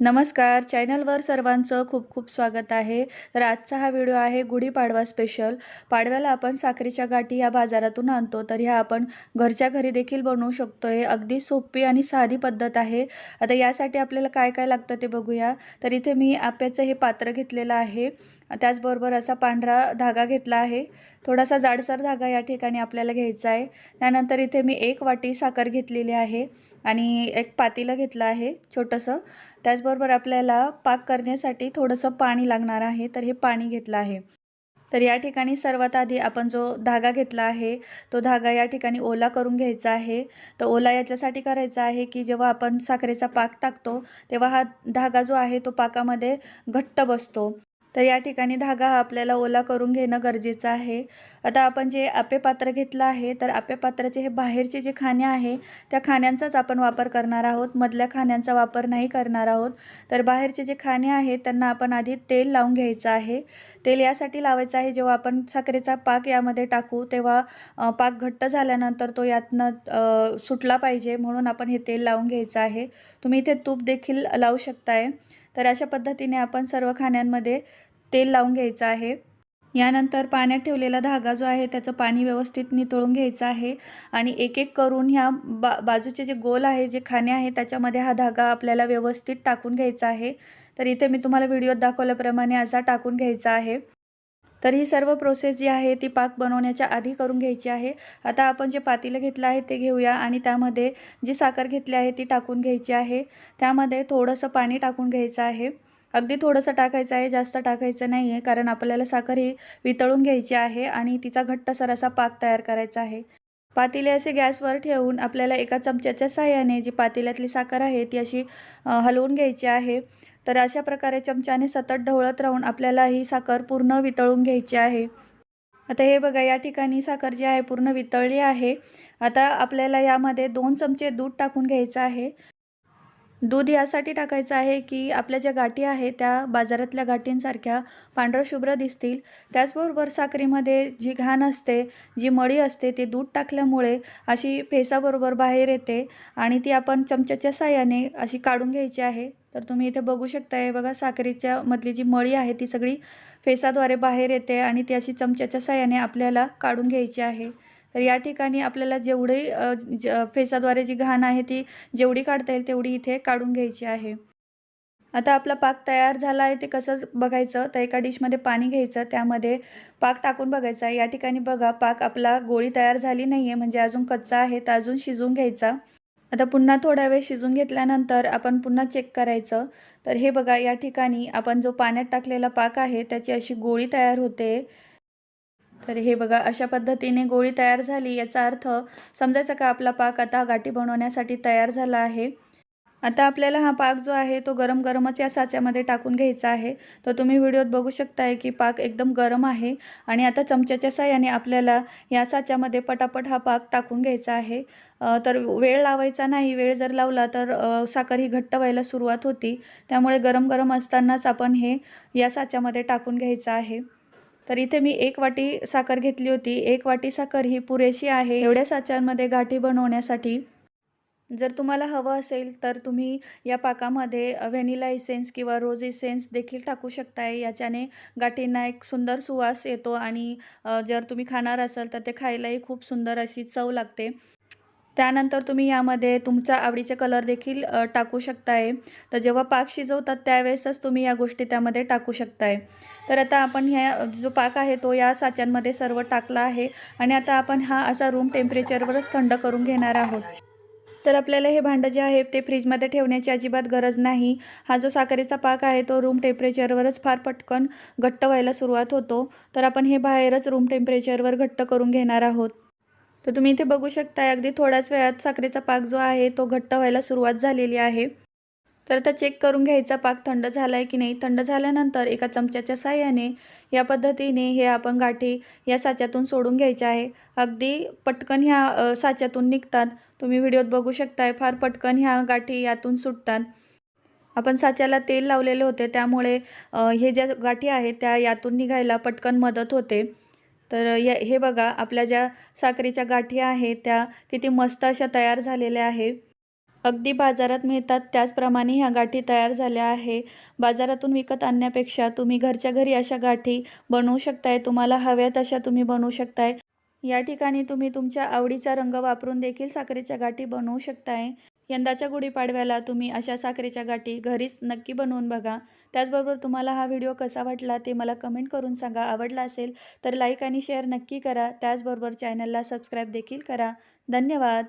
नमस्कार चॅनलवर सर्वांचं खूप खूप स्वागत आहे. तर आजचा हा व्हिडिओ आहे गुढीपाडवा स्पेशल पाडव्याला आपण साखरेच्या गाठी या बाजारातून आणतो तर ह्या आपण घरच्या घरी देखील बनवू शकतो आहे अगदी सोपी आणि साधी पद्धत आहे. आता यासाठी आपल्याला काय काय लागतं ते बघूया. तर इथे मी आप्याचं हे पात्र घेतलेलं आहे. त्याचबरोबर असा पांढरा धागा घेतला आहे. थोडासा जाडसर धागा या ठिकाणी आपल्याला घ्यायचा आहे. त्यानंतर इथे मी एक वाटी साखर घेतलेली आहे आणि एक पातीलं घेतलं आहे छोटंसं. त्याचबरोबर आपल्याला पाक करण्यासाठी थोडंसं पाणी लागणार आहे तर हे पाणी घेतलं आहे. तर या ठिकाणी सर्वात आधी आपण जो धागा घेतला आहे तो धागा या ठिकाणी ओला करून घ्यायचा आहे. तर ओला याच्यासाठी करायचा आहे की जेव्हा आपण साखरेचा पाक टाकतो तेव्हा हा धागा जो आहे तो पाकामध्ये घट्ट बसतो. तर या ठिकाणी धागा हा आपल्याला ओला करून घेणं गरजेचं आहे. आता आपण जे आपे पात्र घेतलं आहे तर आपे पात्राचे हे बाहेरचे जे खाणे आहे त्या खाण्यांचाच आपण वापर करणार आहोत. मधल्या खाण्यांचा वापर नाही करणार आहोत. तर बाहेरचे जे खाणे आहेत त्यांना आपण आधी तेल लावून घ्यायचं आहे. तेल यासाठी लावायचं आहे जेव्हा आपण साखरेचा पाक यामध्ये टाकू तेव्हा पाक घट्ट झाल्यानंतर तो यातनं सुटला पाहिजे म्हणून आपण हे तेल लावून घ्यायचं आहे. तुम्ही इथे तूप देखील लावू शकताय. तर अशा पद्धतीने आपण सर्व खाण्यांमध्ये तेल लावून घ्यायचं आहे. यानंतर पाण्यात ठेवलेला धागा जो आहे त्याचं पाणी व्यवस्थित नितळून घ्यायचं आहे आणि एक एक करून ह्या बा बाजूचे जे गोल आहे जे खाणे आहे त्याच्यामध्ये हा धागा आपल्याला व्यवस्थित टाकून घ्यायचा आहे. तर इथे मी तुम्हाला व्हिडिओत दाखवल्याप्रमाणे असा टाकून घ्यायचा आहे. तर ही सर्व प्रोसेस जी आहे ती पाक बनवण्याच्या आधी करून घ्यायची आहे. आता आपण जे पातेलं घेतलं आहे ते घेऊया आणि त्यामध्ये जी साखर घेतली आहे ती टाकून घ्यायची आहे. त्यामध्ये थोडंसं पाणी टाकून घ्यायचं आहे. अगदी थोडंसं टाकायचं आहे जास्त टाकायचं नाही आहे कारण आपल्याला साखर ही वितळून घ्यायची आहे आणि तिचा घट्टसर असा पाक तयार करायचा आहे. पातेले असे गॅसवर ठेवून आपल्याला एका चमच्याच्या साह्याने जी पातेल्यातली साखर आहे ती अशी हलवून घ्यायची आहे. तर अशा प्रकारे चमच्याने सतत ढवळत राहून आपल्याला ही साखर पूर्ण वितळून घ्यायची आहे. आता हे बघा या ठिकाणी साखर जी आहे पूर्ण वितळली आहे. आता आपल्याला यामध्ये दोन चमचे दूध टाकून घ्यायचं आहे. दूध यासाठी टाकायचं आहे की आपल्या ज्या गाठी आहेत त्या बाजारातल्या गाठींसारख्या पांढरं शुभ्र दिसतील. त्याचबरोबर साखरेमध्ये जी घाण असते जी मळी असते ती दूध टाकल्यामुळे अशी फेसाबरोबर बाहेर येते आणि ती आपण चमच्याच्या साह्याने अशी काढून घ्यायची आहे. तर तुम्ही इथे बघू शकताय बघा साखरेच्या मधली जी मळी आहे ती सगळी फेसाद्वारे बाहेर येते आणि ती अशी चमच्याच्या साह्याने आपल्याला काढून घ्यायची आहे. तर या ठिकाणी आपल्याला जेवढी फेसाद्वारे जी घाण आहे ती जेवढी काढता येईल तेवढी इथे काढून घ्यायची आहे. आता आपला पाक तयार झाला आहे ते कसं बघायचं? तर एका डिशमध्ये पाणी घ्यायचं त्यामध्ये पाक टाकून बघायचा. या ठिकाणी बघा पाक आपला गोळी तयार झाली नाही आहे म्हणजे अजून कच्चा आहे तर अजून शिजवून घ्यायचा. आता पुन्हा थोडा वेळ शिजून घेतल्यानंतर आपण पुन्हा चेक करायचं. तर हे बघा या ठिकाणी आपण जो पाण्यात टाकलेला पाक आहे त्याची अशी गोळी तयार होते. तर हे बघा अशा पद्धतीने गोळी तयार झाली. याचा अर्थ समजायचा का आपला पाक आता गाठी बनवण्यासाठी तयार झाला आहे? आता आपल्याला हा पाक जो आहे तो गरम गरमच या साच्यामध्ये टाकून घ्यायचा आहे. तर तुम्ही व्हिडिओत बघू शकताय की पाक एकदम गरम आहे आणि आता चमच्याच्या साह्याने आपल्याला या साच्यामध्ये पटापट हा पाक टाकून घ्यायचा आहे. तर वेळ लावायचा नाही. वेळ जर लावला तर साखर ही घट्ट व्हायला सुरुवात होती. त्यामुळे गरम गरम असतानाच आपण हे या साच्यामध्ये टाकून घ्यायचं आहे. तर इथे मी एक वाटी साखर घेतली होती. एक वाटी साखर ही पुरेशी आहे. एवढ्या साच्यांमध्ये गाठी बनवण्यासाठी जर तुम्हाला हवं असेल तर तुम्ही या पाकामध्ये व्हॅनिला इसेन्स किंवा रोज इसेन्स देखील टाकू शकताय. याच्याने गाठींना एक सुंदर सुवास येतो आणि जर तुम्ही खाणार असाल तर ते खायलाही खूप सुंदर अशी चव लागते. त्यानंतर तुम्ही यामध्ये तुमचा आवडीचे कलर देखील टाकू शकताय. तर जेव्हा पाक शिजवतात त्यावेळेसच तुम्ही या गोष्टी त्यामध्ये टाकू शकताय. तर आता आपण ह्या जो पाक आहे तो या साच्यांमध्ये सर्व टाकला आहे आणि आता आपण हा असा रूम टेम्परेचरवरच थंड करून घेणार आहोत. तर आपल्याला हे भांडं जे आहे ते फ्रीजमध्ये ठेवण्याची अजिबात गरज नाही. हा जो साखरेचा पाक आहे तो रूम टेम्परेचरवरच फार पटकन घट्ट व्हायला सुरुवात होतो. तर आपण हे बाहेरच रूम टेम्परेचरवर घट्ट करून घेणार आहोत. तर तुम्ही इथे बघू शकता अगदी थोड्याच वेळात साखरेचा पाक जो आहे तो घट्ट व्हायला सुरुवात झालेली आहे. तर आता चेक करून घ्यायचा पाक थंड झाला आहे की नाही? थंड झाल्यानंतर एका चमच्याच्या साह्याने या पद्धतीने हे आपण गाठी या साच्यातून सोडून घ्यायचे आहे. अगदी पटकन ह्या साच्यातून निघतात. तुम्ही व्हिडिओत बघू शकताय फार पटकन ह्या गाठी यातून सुटतात. आपण साच्याला तेल लावलेले होते त्यामुळे हे ज्या गाठी आहेत त्या यातून निघायला पटकन मदत होते. तर या हे बघा आपल्या ज्या साखरेच्या गाठी आहेत त्या किती मस्त अशा तयार झालेल्या आहे अगदी बाजारात मिळतात त्याचप्रमाणे ह्या गाठी तयार झाल्या आहे. बाजारातून विकत आणण्यापेक्षा तुम्ही घरच्या घरी अशा गाठी बनवू शकताय तुम्हाला हव्या तशा तुम्ही बनवू शकताय. या ठिकाणी तुम्ही तुमच्या आवडीचा रंग वापरून देखील साखरेच्या गाठी बनवू शकताय. यंदाच्या गुढीपाडव्याला तुम्ही अशा साखरेच्या गाठी घरीच नक्की बनवून बघा. त्याचबरोबर तुम्हाला हा व्हिडिओ कसा वाटला ते मला कमेंट करून सांगा. आवडला असेल तर लाईक आणि शेअर नक्की करा. त्याचबरोबर चॅनलला सबस्क्राईब देखील करा. धन्यवाद.